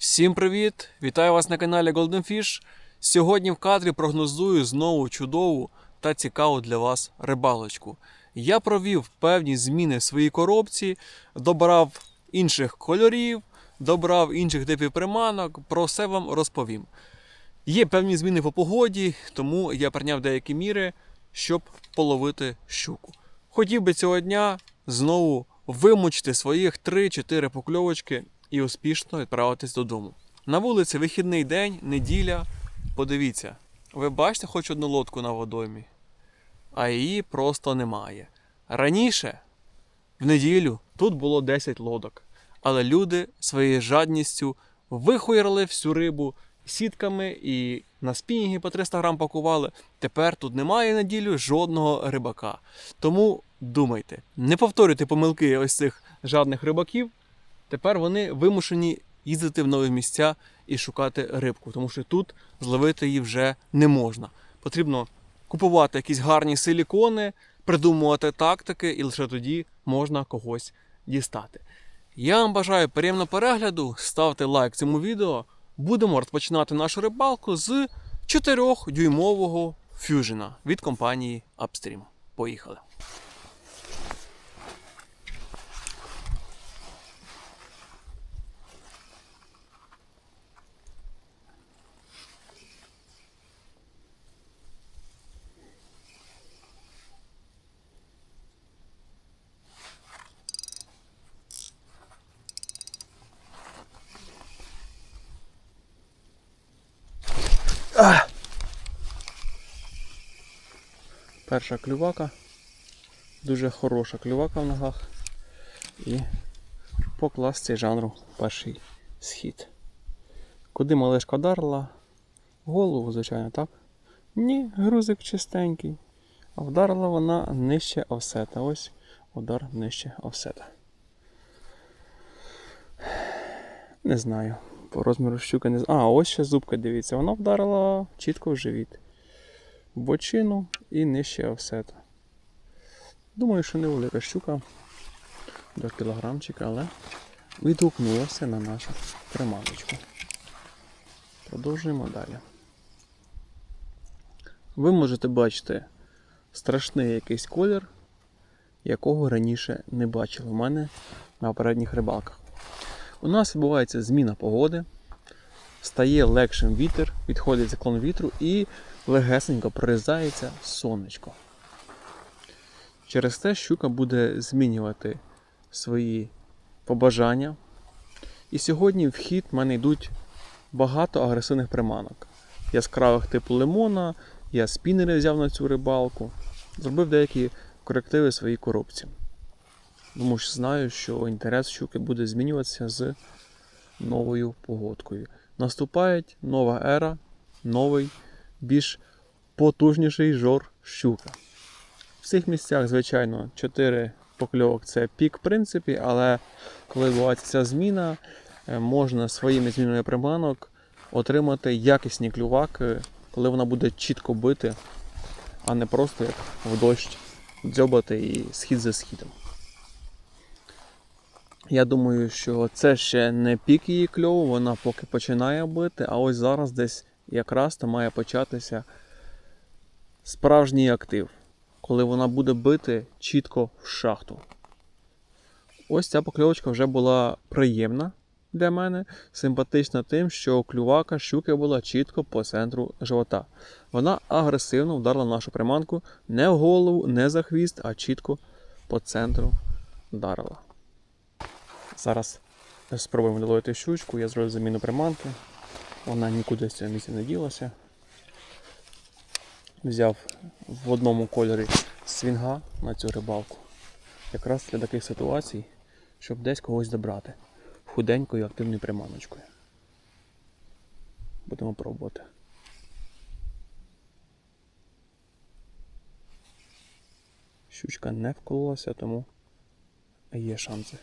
Всім привіт! Вітаю вас на каналі Golden Fish. Сьогодні в кадрі прогнозую знову чудову та цікаву для вас рибалочку. Я провів певні зміни в своїй коробці, добрав інших кольорів, добрав інших типів приманок, про все вам розповім. Є певні зміни по погоді, тому я прийняв деякі міри, щоб половити щуку. Хотів би цього дня знову вимучити своїх 3-4 покльовочки і успішно відправитись додому. На вулиці вихідний день, неділя. Подивіться, ви бачите хоч одну лодку на водоймі, а її просто немає. Раніше, в неділю, тут було 10 лодок, але люди своєю жадністю вихуярили всю рибу сітками і на спінінги по 300 грам пакували. Тепер тут немає неділю жодного рибака. Тому думайте, не повторюйте помилки ось цих жадних рибаків. Тепер вони вимушені їздити в нові місця і шукати рибку, тому що тут зловити її вже не можна. Потрібно купувати якісь гарні силікони, придумувати тактики, і лише тоді можна когось дістати. Я вам бажаю приємного перегляду, ставте лайк цьому відео. Будемо розпочинати нашу рибалку з 4-дюймового фюжена від компанії Upstream. Поїхали! Перша клювака. Дуже хороша клювака в ногах. І по класці жанру перший схід. Куди малишка вдарила? Голову, звичайно, так? Ні, грузик чистенький. А вдарила вона нижче офсета. Ось удар нижче офсета. Не знаю. По розміру щуки не знаю. А, ось ще зубка, дивіться, вона вдарила чітко в живіт бочину і нижче офсета. Думаю, що невелика щука до кілограмчика, але відгукнулася на нашу приманочку. Продовжуємо далі. Ви можете бачити страшний якийсь колір, якого раніше не бачили у мене на попередніх рибалках. У нас відбувається зміна погоди, стає легшим вітер, відходить заклон вітру і легесенько прорізається сонечко. Через те щука буде змінювати свої побажання. І сьогодні в хід в мене йдуть багато агресивних приманок. Яскравих типу лимона, я спінери взяв на цю рибалку, зробив деякі корективи своїй коробці. Тому що знаю, що інтерес щуки буде змінюватися з новою погодкою. Наступає нова ера, новий більш потужніший жор щука. В цих місцях, звичайно, 4 покльовок це пік, в принципі, але коли відбувається ця зміна, е, можна своїми змінами приманок отримати якісні клюваки, коли вона буде чітко бити, а не просто як в дощ дзьобати і схід за східом. Я думаю, що це ще не пік її кльову, вона поки починає бити, а ось зараз десь якраз то має початися справжній актив, коли вона буде бити чітко в шахту. Ось ця покльовочка вже була приємна для мене, симпатична тим, що клювака щуки була чітко по центру живота. Вона агресивно вдарила нашу приманку не в голову, не за хвіст, а чітко по центру вдарила. Зараз спробуємо доловити щучку, я зроблю заміну приманки. Вона нікуди з цього місця не ділася. Взяв в одному кольорі свінга на цю рибалку. Якраз для таких ситуацій, щоб десь когось добрати худенькою активною приманочкою. Будемо пробувати. Щучка не вкололася, тому є шанси.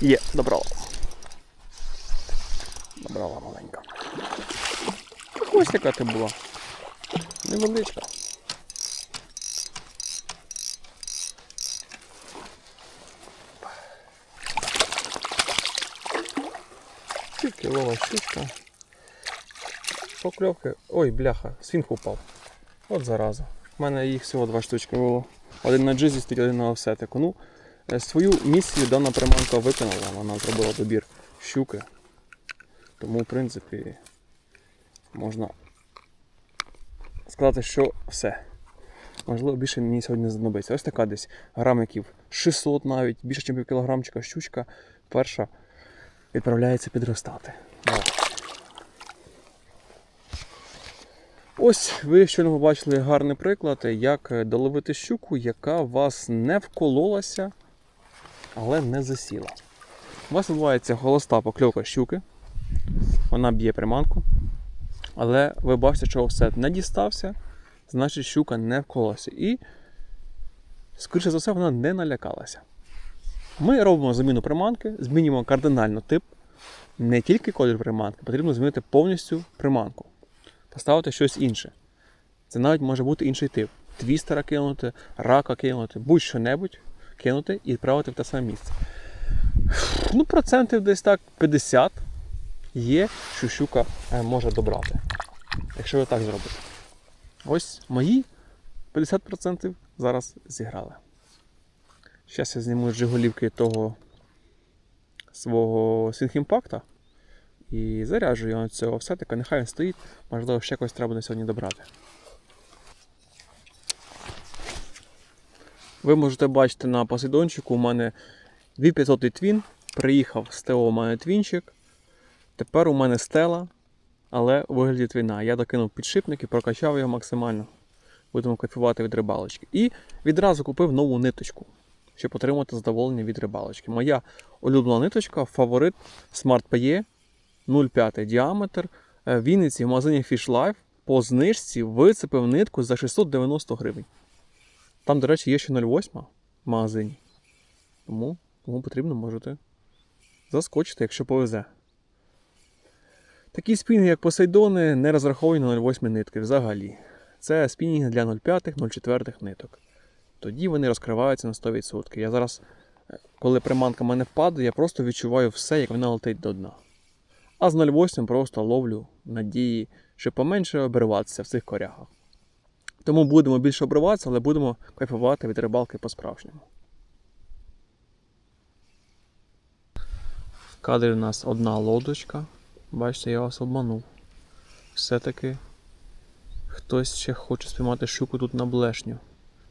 Є, добрала. Добрала маленька. Ось яка ти була. Невеличка. Кілова щучка. Покльовки. Ой, бляха, свінг упав. От зараза. У мене їх всього два штучки було. Один на джизі стоїть, один на офсетику. Ну, свою місію дана приманка виконала. Вона зробила добір щуки. Тому, в принципі, можна сказати, що все. Можливо, більше мені сьогодні не знадобиться. Ось така десь грамиків 600 навіть, більше, ніж кілограмчика щучка. Перша відправляється підростати. Ось ви щойно побачили гарний приклад, як е, доловити щуку, яка вас не вкололася, але не засіла. У вас відбувається холоста покльовка щуки. Вона б'є приманку. Але ви бачите, що офсет не дістався, значить щука не вкололася. І, скоріше за все, вона не налякалася. Ми робимо заміну приманки, змінюємо кардинально тип. Не тільки колір приманки, потрібно змінити повністю приманку. Поставити щось інше. Це навіть може бути інший тип. Твістера кинути, рака кинути, будь-що небудь кинути і відправити в те саме місце. Ну, процентів десь так 50 є, що щука е, може добрати. Якщо ви так зробите. Ось мої 50% зараз зіграли. Зараз я зніму з Жигулівки того свого Сінхімпакта і заряджу його цього офсетика. Нехай він стоїть, можливо, ще якось треба на сьогодні добрати. Ви можете бачити на посейдончику у мене 2500 твін. Приїхав з ТО у мене твінчик. Тепер у мене стела, але вигляді твіна. Я докинув підшипник і прокачав його максимально. Будемо кайфувати від рибалочки. І відразу купив нову ниточку, щоб отримати задоволення від рибалочки. Моя улюблена ниточка, фаворит Smart PE 0,5 діаметр. Е, В Вінниці в магазині Fish Life по знижці вицепив нитку за 690 гривень. Там, до речі, є ще 0,8 в магазині. Тому, кому потрібно, можете заскочити, якщо повезе. Такі спінги, як Посейдони, не розраховані на 0,8 нитки взагалі. Це спінінги для 0,5, 0,4 ниток. Тоді вони розкриваються на 100%. Я зараз, е, коли приманка мене впаде, я просто відчуваю все, як вона летить до дна. А з 0,8 просто ловлю надії, щоб поменше обриватися в цих корягах. Тому будемо більше обриватися, але будемо кайфувати від рибалки по-справжньому. В кадрі у нас одна лодочка. Бачите, я вас обманув. Все-таки хтось ще хоче спіймати щуку тут на блешню.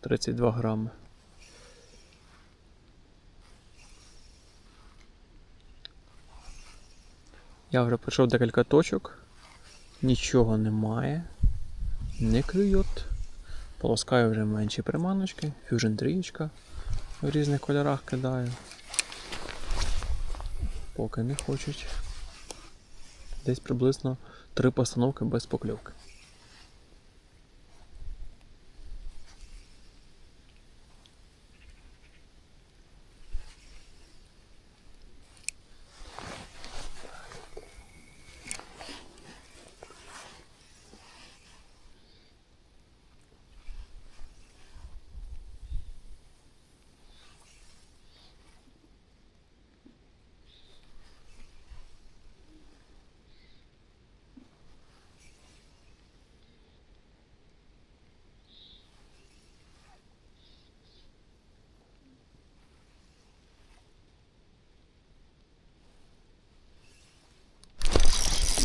32 грами. Я вже пройшов декілька точок. Нічого немає. Не клюють. Полоскаю вже менші приманочки. Fusion 3 в різних кольорах кидаю. Поки не хочуть. Десь приблизно три постановки без покльовки.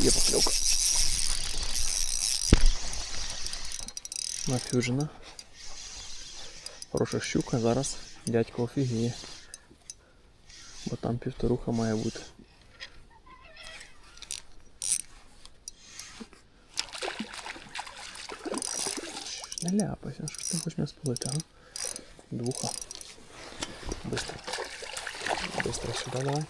Є покльовка. Нафюжена. Хороша щука, зараз дядько офігіє. Бо там півторуха має бути. Не ляпайся, що ти хочеш мене спалити, а? Двуха. Быстро. Быстро сюди давай.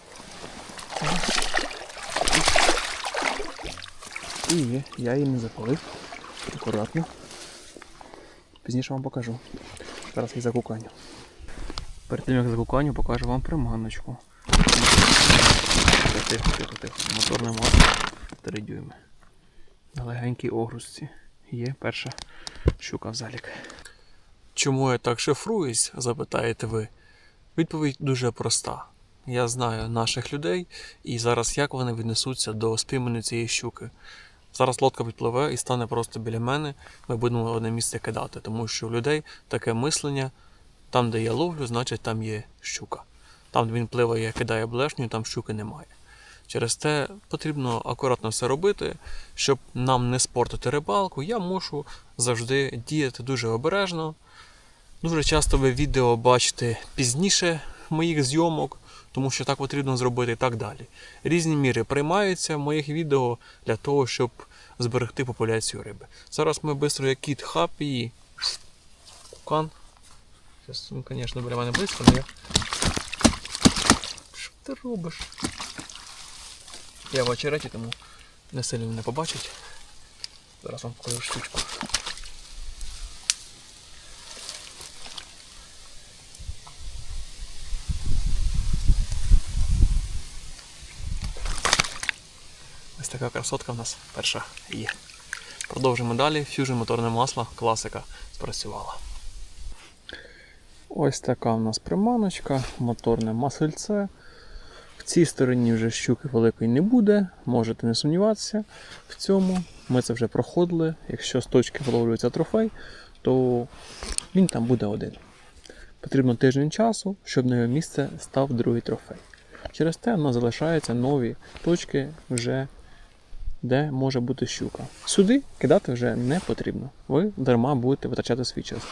І я її не запалив. Акуратно. Пізніше вам покажу. Зараз її закуканю. Перед тим як закуканю, покажу вам приманочку. Тихо, тихо, тихо. Моторне масло 3 дюйми. На легенькій огрузці. Є перша щука в залік. Чому я так шифруюсь, запитаєте ви? Відповідь дуже проста. Я знаю наших людей і зараз як вони віднесуться до спіймання цієї щуки. Зараз лодка відпливе і стане просто біля мене. Ми будемо одне місце кидати, тому що у людей таке мислення. Там, де я ловлю, значить там є щука. Там, де він пливає, кидає блешню, там щуки немає. Через те потрібно акуратно все робити, щоб нам не спортити рибалку. Я мушу завжди діяти дуже обережно. Дуже часто ви відео бачите пізніше моїх зйомок, тому що так потрібно зробити і так далі. Різні міри приймаються в моїх відео для того, щоб зберегти популяцію риби. Зараз ми швидко як кіт хап і кукан. Зараз він, звісно, біля мене близько, але я. Що ти робиш? Я в очереті, тому не сильно не побачить. Зараз вам покажу штучку. Ось така красотка в нас перша є. Продовжимо далі. Fusion моторне масло, класика спрацювала. Ось така в нас приманочка, моторне масельце. В цій стороні вже щуки великої не буде, можете не сумніватися в цьому. Ми це вже проходили. Якщо з точки виловлюється трофей, то він там буде один. Потрібно тиждень часу, щоб на його місце став другий трофей. Через те в нас залишаються нові точки, вже, де може бути щука. Сюди кидати вже не потрібно. Ви дарма будете витрачати свій час.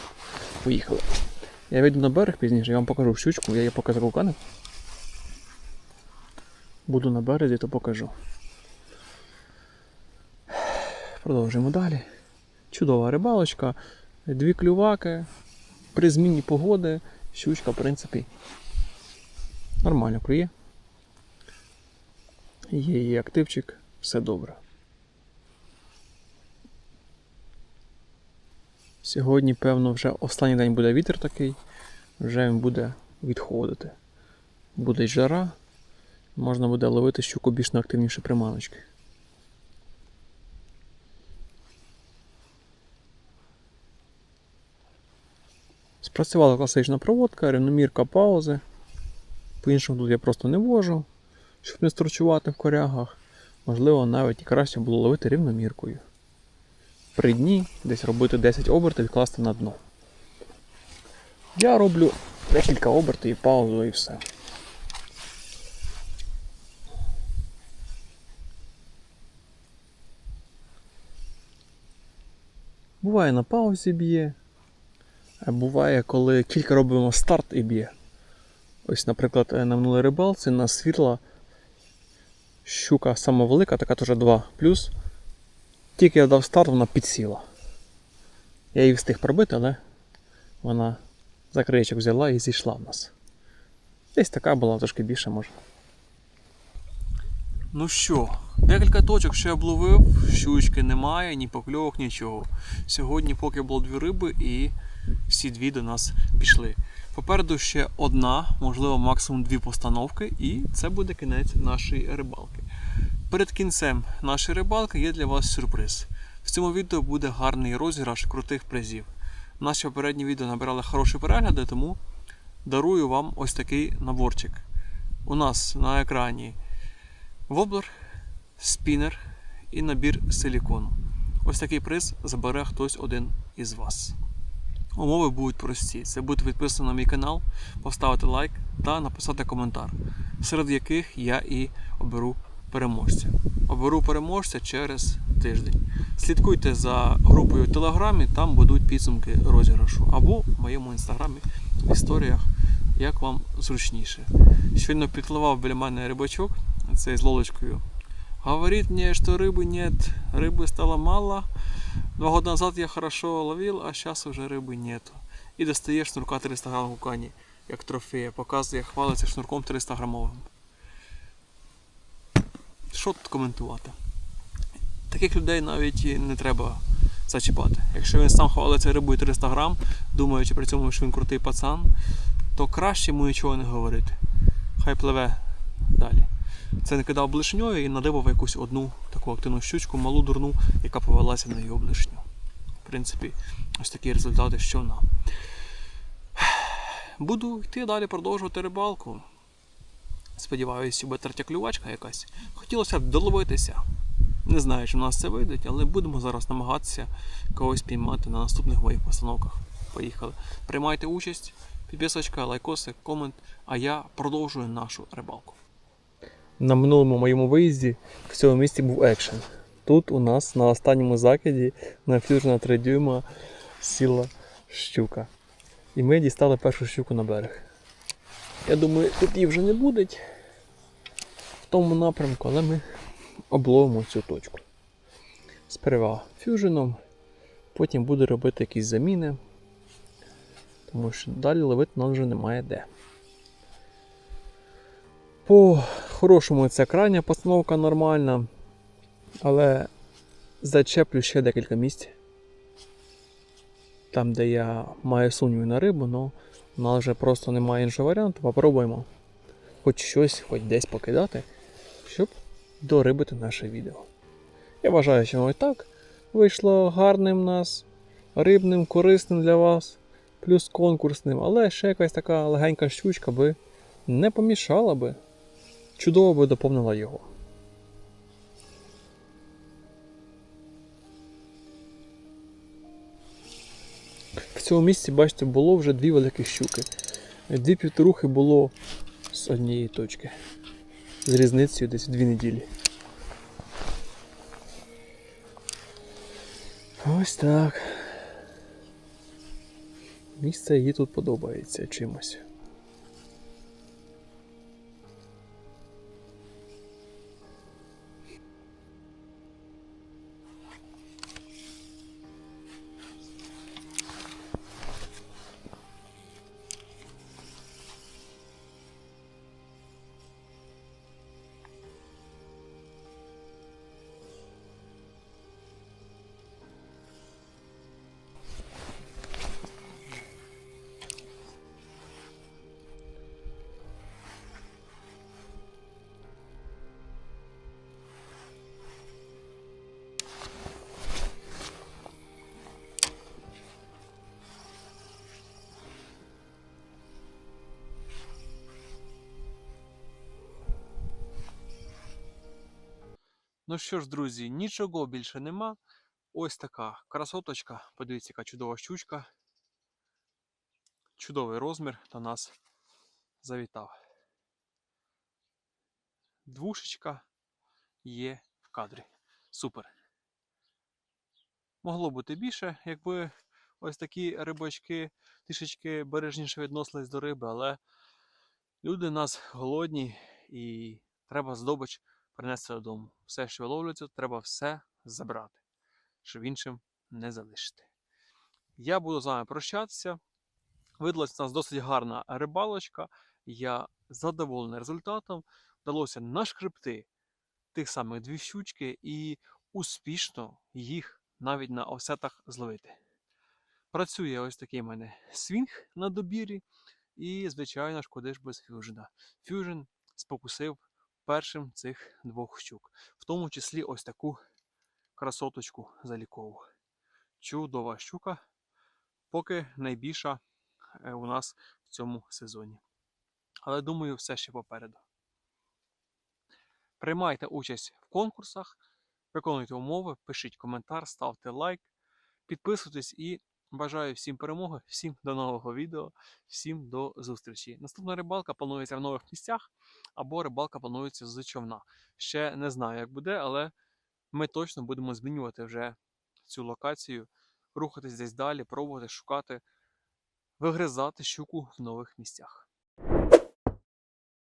Поїхали. Я вийду на берег пізніше, я вам покажу щучку, я її поки закуканив. Буду на березі, то покажу. Продовжуємо далі. Чудова рибалочка, дві клюваки. При зміні погоди щучка, в принципі, нормально клює. Є її активчик, все добре. Сьогодні, певно, вже останній день буде вітер такий, вже він буде відходити. Буде жара, можна буде ловити щуку більш на активніші приманочки. Спрацювала класична проводка, рівномірка паузи. По-іншому тут я просто не вожу, щоб не строчувати в корягах. Можливо, навіть і краще було ловити рівноміркою. При дні десь робити 10 обертів і класти на дно. Я роблю декілька обертів і паузу і все. Буває на паузі б'є. Буває, коли кілька робимо старт і б'є. Ось, наприклад, на минулій рибалці на світла щука сама велика, така теж 2 плюс. Тільки я дав старт, вона підсіла. Я її встиг пробити, але вона за краєчок взяла і зійшла в нас. Десь така була, трошки більше може. Ну що, декілька точок, я обловив, щучки немає, ні покльовок, нічого. Сьогодні поки було дві риби і всі дві до нас пішли. Попереду ще одна, можливо, максимум дві постановки, і це буде кінець нашої рибалки. Перед кінцем нашої рибалки є для вас сюрприз. В цьому відео буде гарний розіграш крутих призів. Наші попередні відео набирали хороші перегляди, тому дарую вам ось такий наборчик. У нас на екрані воблер, спінер і набір силікону. Ось такий приз забере хтось один із вас. Умови будуть прості. Це бути підписано на мій канал, поставити лайк та написати коментар, серед яких я і оберу переможця. Оберу переможця через тиждень. Слідкуйте за групою в Телеграмі, там будуть підсумки розіграшу. Або в моєму інстаграмі в історіях, як вам зручніше. Щойно підпливав біля мене рибачок, цей з лодочкою. Говорит мне, что рыбы нет, рыбы стало мало. Два года назад я хорошо ловил, а сейчас уже рыбы нету. І достає шнурка 300 грам в кані, як трофея. Показує, хвалиться шнурком 300 грамовим. Що тут коментувати? Таких людей навіть не треба зачіпати. Якщо він сам хвалиться рибою 300 грам, думаючи при цьому, що він крутий пацан, то краще йому нічого не говорити. Хай пливе далі. Це не кидав блишньою і надибав якусь одну таку активну щучку, малу дурну, яка повелася на його блишню. В принципі, ось такі результати з човна. Буду йти далі продовжувати рибалку. Сподіваюсь, буде третя клювачка якась. Хотілося б доловитися. Не знаю, чи в нас це вийде, але будемо зараз намагатися когось піймати на наступних моїх постановках. Поїхали. Приймайте участь, підписочка, лайкоси, комент, а я продовжую нашу рибалку. На минулому моєму виїзді в цьому місці був екшен. Тут у нас на останньому закиді на фюжна 3 дюйма сіла щука. І ми дістали першу щуку на берег. Я думаю, тут її вже не буде в тому напрямку, але ми обловимо цю точку. Сперва фюженом, потім буду робити якісь заміни, тому що далі ловити нам вже немає де. По хорошому це крайня постановка нормальна, але зачеплю ще декілька місць. Там, де я маю сумніви на рибу, але у нас вже просто немає іншого варіанту. Попробуємо хоч щось, хоч десь покидати, щоб дорибити наше відео. Я вважаю, що і так вийшло гарним нас, рибним, корисним для вас, плюс конкурсним, але ще якась така легенька щучка би не помішала би, чудово би доповнила його. В цьому місці, бачите, було вже дві великі щуки. Дві півторухи було з однієї точки. З різницею десь дві неділі. Ось так. Місце їй тут подобається чимось. Ну що ж, друзі, нічого більше нема. Ось така красоточка. Подивіться, яка чудова щучка. Чудовий розмір до нас завітав. Двушечка є в кадрі. Супер. Могло бути більше, якби ось такі рибачки трішечки бережніше відносились до риби, але люди нас голодні і треба здобич принести додому. Все, що виловлюється, треба все забрати, щоб іншим не залишити. Я буду з вами прощатися. Видалась у нас досить гарна рибалочка. Я задоволений результатом. Вдалося нашкребти тих самих дві щучки і успішно їх навіть на офсетах зловити. Працює ось такий в мене свінг на добірі. І, звичайно ж без фюжена. Фюжен спокусив першим цих двох щук, в тому числі ось таку красоточку залікову. Чудова щука, поки найбільша е, у нас в цьому сезоні. Але думаю, все ще попереду. Приймайте участь в конкурсах, виконуйте умови, пишіть коментар, ставте лайк, підписуйтесь і бажаю всім перемоги, всім до нового відео, всім до зустрічі. Наступна рибалка планується в нових місцях або рибалка планується з човна. Ще не знаю, як буде, але ми точно будемо змінювати вже цю локацію, рухатись десь далі, пробувати шукати, вигризати щуку в нових місцях.